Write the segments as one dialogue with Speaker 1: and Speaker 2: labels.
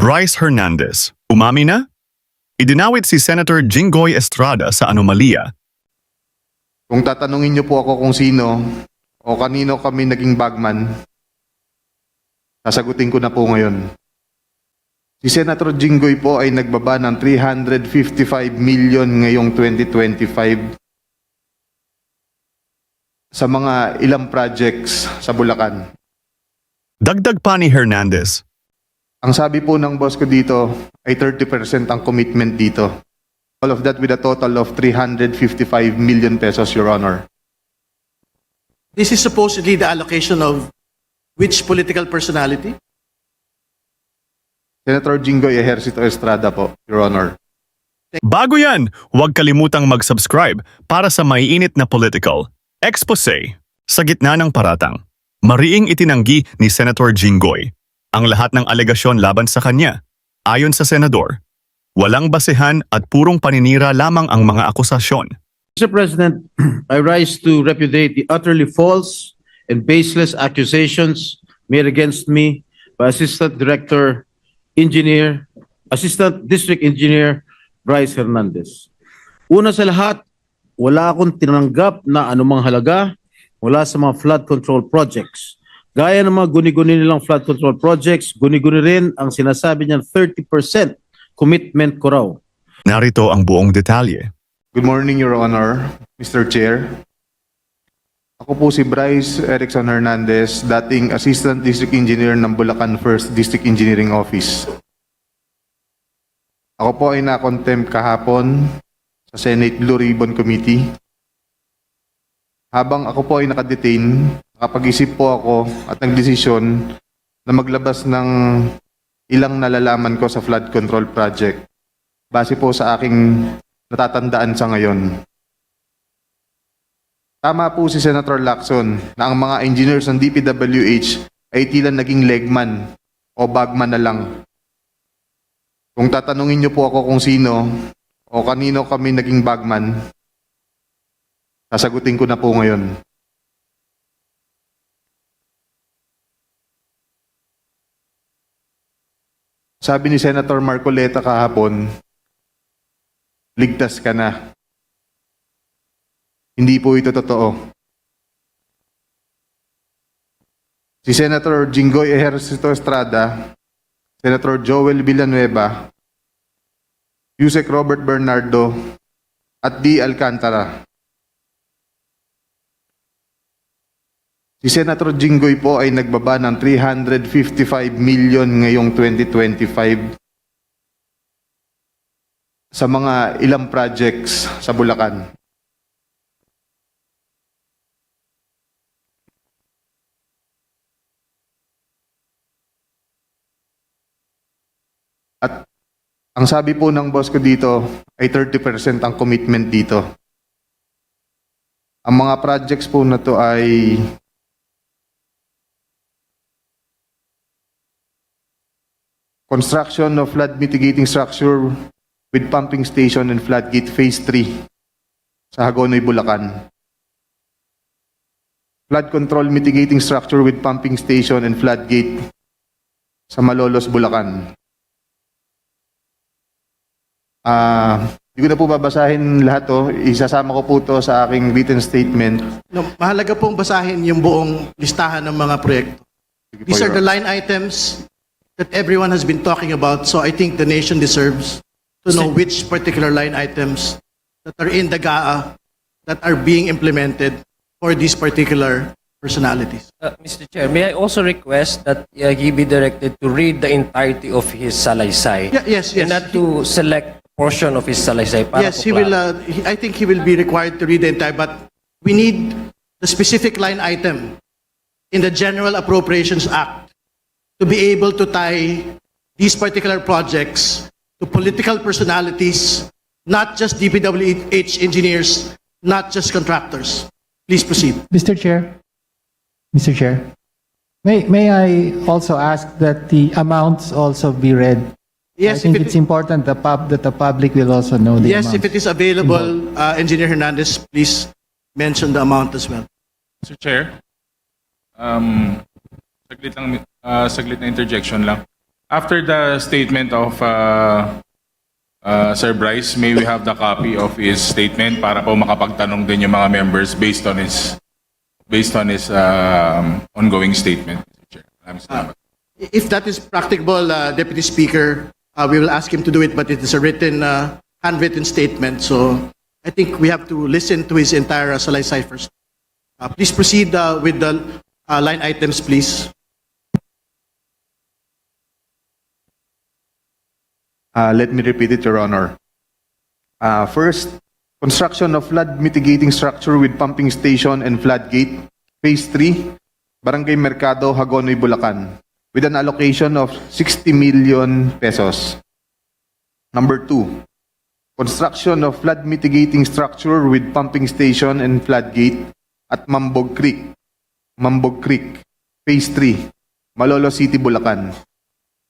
Speaker 1: Bryce Hernandez, umami na? Idinawit si Senator Jinggoy Estrada sa anomalya.
Speaker 2: Kung tatanungin niyo po ako kung sino o kanino kami naging bagman, sasagutin ko na po ngayon. Si Senator Jinggoy po ay nagbaba ng 355 million ngayong 2025 sa mga ilang projects sa Bulacan.
Speaker 1: Dagdag pa ni Hernandez,
Speaker 2: Ang sabi po ng boss ko dito ay 30% ang commitment dito. All of that with a total of 355 million pesos, Your Honor.
Speaker 3: This is supposedly the allocation of which political personality?
Speaker 2: Senator Jinggoy Ejercito Estrada po, Your Honor.
Speaker 1: Bago yan, huwag kalimutang mag-subscribe para sa maiinit na political expose sa gitna ng paratang. Mariing itinanggi ni Senator Jinggoy ang lahat ng alegasyon laban sa kanya. Ayon sa senador, walang basehan at purong paninira lamang ang mga akusasyon.
Speaker 4: Mr. President, I rise to repudiate the utterly false and baseless accusations made against me by Assistant Director Engineer, Assistant District Engineer Bryce Hernandez. Una sa lahat, wala akong tinanggap na anumang halaga mula sa mga flood control projects. Gaya ng mga guni-guni nilang flood control projects, guni-guni rin ang sinasabi niyang 30% commitment ko raw.
Speaker 1: Narito ang buong detalye.
Speaker 2: Good morning, Your Honor, Mr. Chair. Ako po si Bryce Erickson Hernandez, dating Assistant District Engineer ng Bulacan First District Engineering Office. Ako po ay na-contempt kahapon sa Senate Blue Ribbon Committee. Habang ako po ay nakadetain, nakapag-isip po ako at nagdesisyon na maglabas ng ilang nalalaman ko sa flood control project base po sa aking natatandaan sa ngayon. Tama po si Senator Lacson na ang mga engineers ng DPWH ay tila naging legman o bagman na lang. Kung tatanungin niyo po ako kung sino o kanino kami naging bagman, sasagutin ko na po ngayon. Sabi ni Senator Marcoleta kahapon, ligtas ka na. Hindi po ito totoo. Si Senator Jinggoy Ejercito Estrada, Senator Joel Villanueva, Yusek Robert Bernardo, at D. Alcantara. Si Senator Jinggoy po ay nagbaba ng 355 million ngayong 2025 sa mga ilang projects sa Bulacan. At ang sabi po ng boss ko dito ay 30% ang commitment dito. Ang mga projects po na to ay construction of flood mitigating structure with pumping station and floodgate phase 3 sa Hagonoy, Bulacan. Flood control mitigating structure with pumping station and floodgate sa Malolos, Bulacan. Ah, hindi ko na po babasahin lahat to. Isasama ko po to sa aking written statement.
Speaker 3: No, mahalaga pong basahin yung buong listahan ng mga proyekto.
Speaker 2: Sige po,
Speaker 3: These are
Speaker 2: Your
Speaker 3: the line items that everyone has been talking about, so I think the nation deserves to know which particular line items that are in the GAA that are being implemented for these particular personalities.
Speaker 5: Uh, Mr. Chair, may I also request that uh, he be directed to read the entirety of his salaysay?
Speaker 3: Yeah, yes, yes.
Speaker 5: And not to select portion of his salaysay. para
Speaker 3: Yes,
Speaker 5: po
Speaker 3: he will, uh, he- I think he will be required to read the entire, but we need the specific line item in the General Appropriations Act to be able to tie these particular projects to political personalities, not just DPWH engineers, not just contractors. Please proceed.
Speaker 6: Mr. Chair, Mr. Chair, may, may I also ask that the amounts also be read?
Speaker 3: Yes, I
Speaker 6: think
Speaker 3: if
Speaker 6: it's important the pub, that the public will also know the
Speaker 3: yes, if
Speaker 6: amounts.
Speaker 3: it is available, uh, Engineer Hernandez, please mention the amount as well.
Speaker 7: Mr. Chair, um, saglit lang, ah, saglit na interjection lang. After the statement of uh, uh, Sir Bryce, may we have the copy of his statement para po makapagtanong din yung mga members based on his based on his um, ongoing statement. Salamat.
Speaker 3: If that is practicable, uh, Deputy Speaker, uh, we will ask him to do it, but it is a written, uh, handwritten statement. So I think we have to listen to his entire uh, salaysay first. Uh, please proceed uh, with the uh, line items, please.
Speaker 2: Uh, let me repeat it, Your Honor. Uh, first, construction of flood mitigating structure with pumping station and floodgate, Phase 3, Barangay Mercado, Hagonoy, Bulacan, with an allocation of 60 million pesos. Number two, construction of flood mitigating structure with pumping station and floodgate at Mambog Creek, Mambog Creek, Phase 3, Malolo City, Bulacan,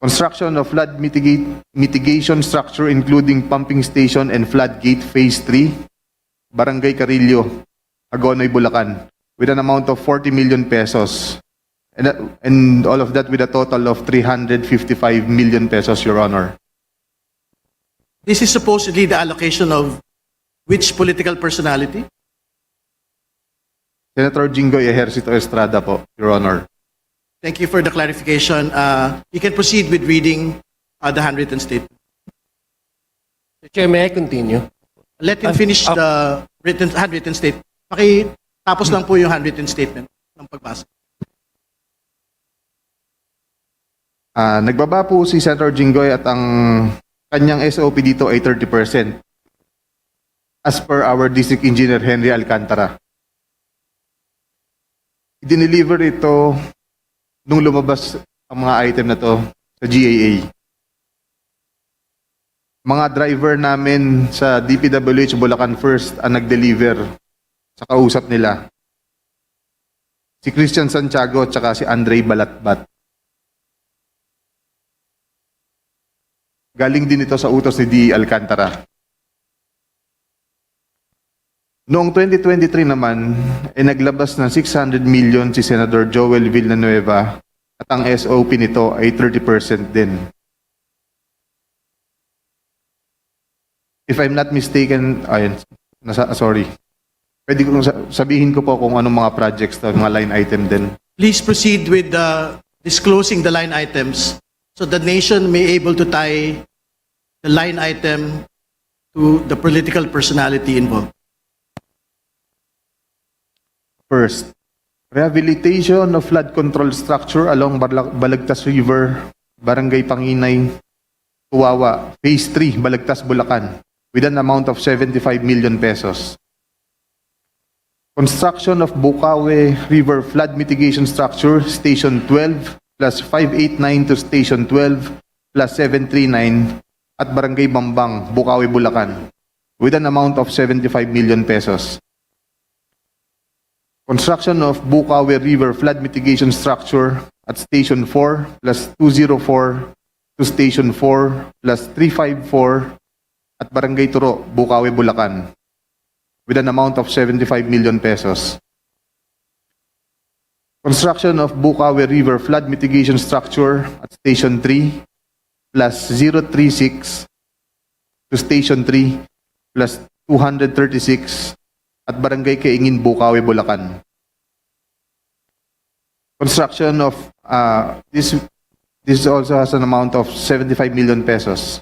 Speaker 2: construction of flood mitigate, mitigation structure including pumping station and floodgate Phase 3, Barangay Carillo, Agonoy, Bulacan, with an amount of 40 million pesos. And, that- and all of that with a total of 355 million pesos, Your Honor.
Speaker 3: This is supposedly the allocation of which political personality?
Speaker 2: Senator Jingoy Ejercito Estrada po, Your Honor.
Speaker 3: Thank you for the clarification. Uh, you can proceed with reading uh, the handwritten statement.
Speaker 5: Mr. Chair, may I continue?
Speaker 3: Let him
Speaker 5: Ah,
Speaker 3: finish
Speaker 5: ah.
Speaker 3: the written, handwritten statement. Pakitapos lang po yung handwritten statement ng pagbasa.
Speaker 2: Ah, nagbaba po si Senator Jingoy at ang kanyang SOP dito ay 30%. As per our District Engineer Henry Alcantara. I-deliver ito nung lumabas ang mga item na to sa GAA. Mga driver namin sa DPWH Bulacan First ang nag-deliver sa kausap nila. Si Christian Santiago at si Andre Balatbat. Galing din ito sa utos ni D. Alcantara. Noong 2023 naman, ay naglabas ng 600 million si Senator Joel Villanueva at ang SOP nito ay 30% din. If I'm not mistaken, ayun, nasa, sorry. Pwede ko sa- sabihin ko po kung anong mga projects to, mga line item din.
Speaker 3: Please proceed with uh, disclosing the line items so the nation may able to tie the line item to the political personality involved.
Speaker 2: First, rehabilitation of flood control structure along Balag- Balagtas River, Barangay Panginay, Tuwawa, Phase 3, Balagtas, Bulacan, with an amount of 75 million pesos. Construction of Bukawe River Flood Mitigation Structure, Station 12, plus 589 to Station 12, plus 739, at Barangay Bambang, Bukawe, Bulacan, with an amount of 75 million pesos. Construction of Bukawe River Flood Mitigation Structure at Station 4 plus 204 to Station 4 plus 354 at Barangay Turo, Bukawe, Bulacan with an amount of 75 million pesos. Construction of Bukawe River Flood Mitigation Structure at Station 3 plus 036 to Station 3 plus 236 at Barangay Kaingin, Bukawi, Bulacan. Construction of uh, this this also has an amount of 75 million pesos.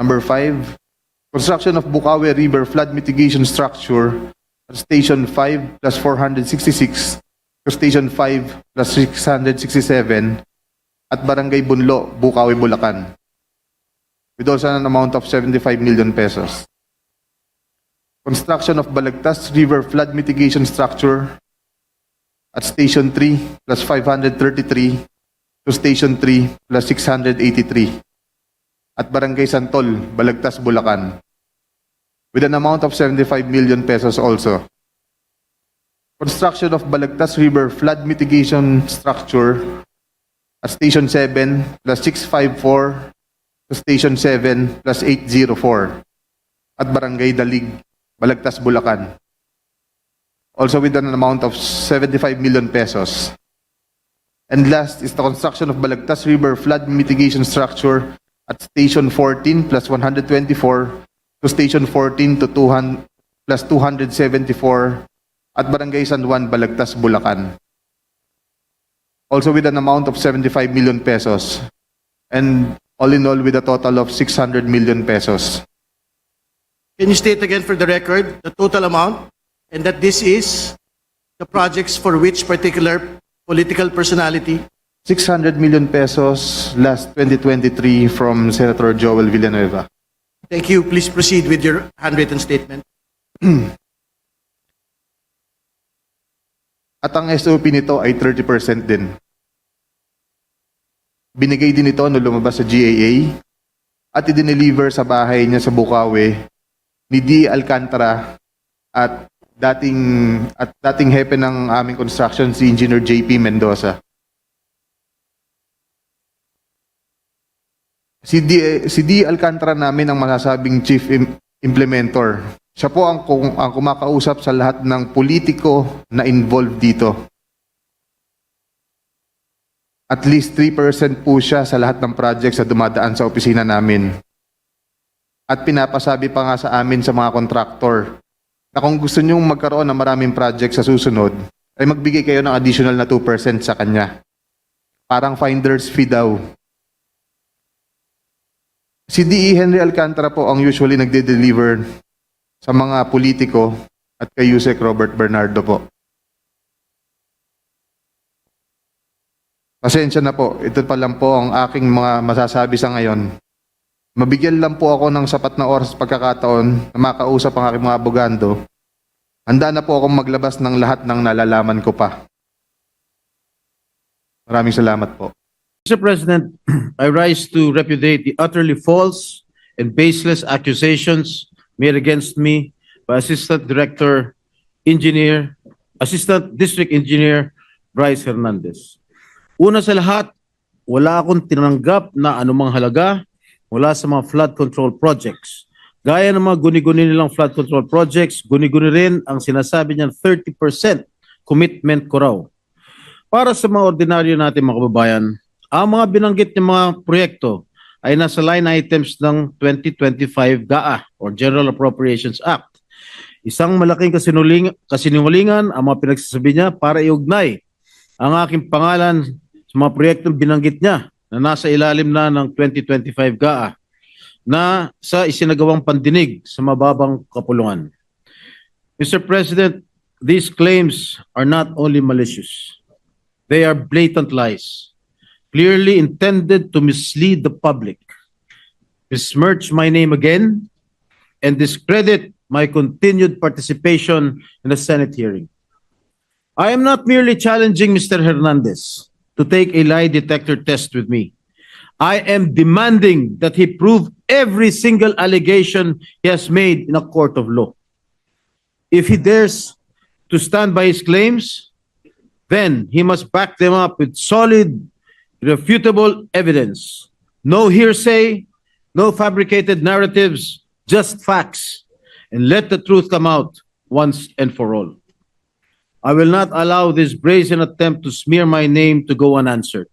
Speaker 2: Number five, Construction of Bukawi River flood mitigation structure at Station 5 plus 466 to Station 5 plus 667 at Barangay Bunlo, Bukawi, Bulacan. With also an amount of 75 million pesos. Construction of Balagtas River flood mitigation structure at Station 3 plus 533 to Station 3 plus 683 at Barangay Santol, Balagtas, Bulacan with an amount of 75 million pesos also. Construction of Balagtas River flood mitigation structure at Station 7 plus 654 to Station 7 plus 804 at Barangay Dalig, Balagtas, Bulacan. Also with an amount of 75 million pesos. And last is the construction of Balagtas River flood mitigation structure at Station 14 plus 124 to Station 14 to 200 plus 274 at Barangay San Juan, Balagtas, Bulacan. Also with an amount of 75 million pesos. And all in all with a total of 600 million pesos.
Speaker 3: Can you state again for the record the total amount and that this is the projects for which particular political personality?
Speaker 2: 600 million pesos last 2023 from Senator Joel Villanueva.
Speaker 3: Thank you. Please proceed with your handwritten statement.
Speaker 2: At ang SOP nito ay 30% din. Binigay din ito nung lumabas sa GAA at idineliver sa bahay niya sa Bukawi ni D. Alcantara at dating at dating hepe ng aming construction si Engineer JP Mendoza. Si D, si D. Alcantara namin ang masasabing chief im- implementor. Siya po ang, kung, ang kumakausap sa lahat ng politiko na involved dito. At least 3% po siya sa lahat ng projects na dumadaan sa opisina namin. At pinapasabi pa nga sa amin sa mga kontraktor na kung gusto nyong magkaroon ng maraming project sa susunod, ay magbigay kayo ng additional na 2% sa kanya. Parang finder's fee daw. Si D.E. Henry Alcantara po ang usually nagde-deliver sa mga politiko at kay Yusek Robert Bernardo po. Pasensya na po, ito pa lang po ang aking mga masasabi sa ngayon. Mabigyan lang po ako ng sapat na oras pagkakataon na makausap ang aking mga abogando. Handa na po akong maglabas ng lahat ng nalalaman ko pa. Maraming salamat po.
Speaker 4: Mr. President, I rise to repudiate the utterly false and baseless accusations made against me by Assistant Director Engineer, Assistant District Engineer Bryce Hernandez. Una sa lahat, wala akong tinanggap na anumang halaga mula sa mga flood control projects. Gaya ng mga guni-guni nilang flood control projects, guni-guni rin ang sinasabi niyang 30% commitment ko raw. Para sa mga ordinaryo natin mga kababayan, ang mga binanggit ng mga proyekto ay nasa line items ng 2025 GAA or General Appropriations Act. Isang malaking kasinuling, kasinungalingan ang mga pinagsasabi niya para iugnay ang aking pangalan sa mga proyektong binanggit niya na nasa ilalim na ng 2025 GAA na sa isinagawang pandinig sa mababang kapulungan. Mr. President, these claims are not only malicious, they are blatant lies clearly intended to mislead the public, besmirch my name again, and discredit my continued participation in the Senate hearing. I am not merely challenging Mr. Hernandez to take a lie detector test with me. I am demanding that he prove every single allegation he has made in a court of law. If he dares to stand by his claims, then he must back them up with solid refutable evidence. No hearsay, no fabricated narratives, just facts. And let the truth come out once and for all. I will not allow this brazen attempt to smear my name to go unanswered.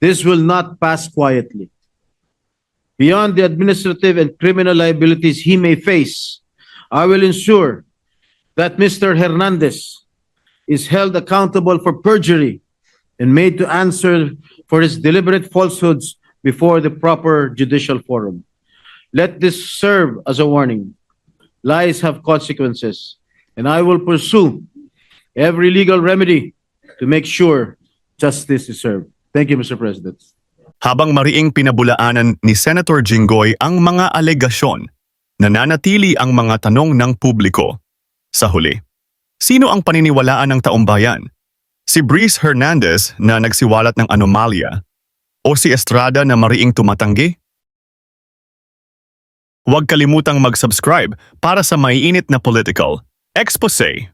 Speaker 4: This will not pass quietly. Beyond the administrative and criminal liabilities he may face, I will ensure that Mr. Hernandez is held accountable for perjury and made to answer for his deliberate falsehoods before the proper judicial forum. Let this serve as a warning. Lies have consequences, and I will pursue every legal remedy to make sure justice is served. Thank you, Mr. President.
Speaker 1: Habang mariing pinabulaanan ni Senator Jinggoy ang mga alegasyon, nananatili ang mga tanong ng publiko. Sa huli, sino ang paniniwalaan ng taumbayan? Si Breeze Hernandez na nagsiwalat ng anomalya o si Estrada na mariing tumatanggi? Huwag kalimutang mag-subscribe para sa maiinit na political expose.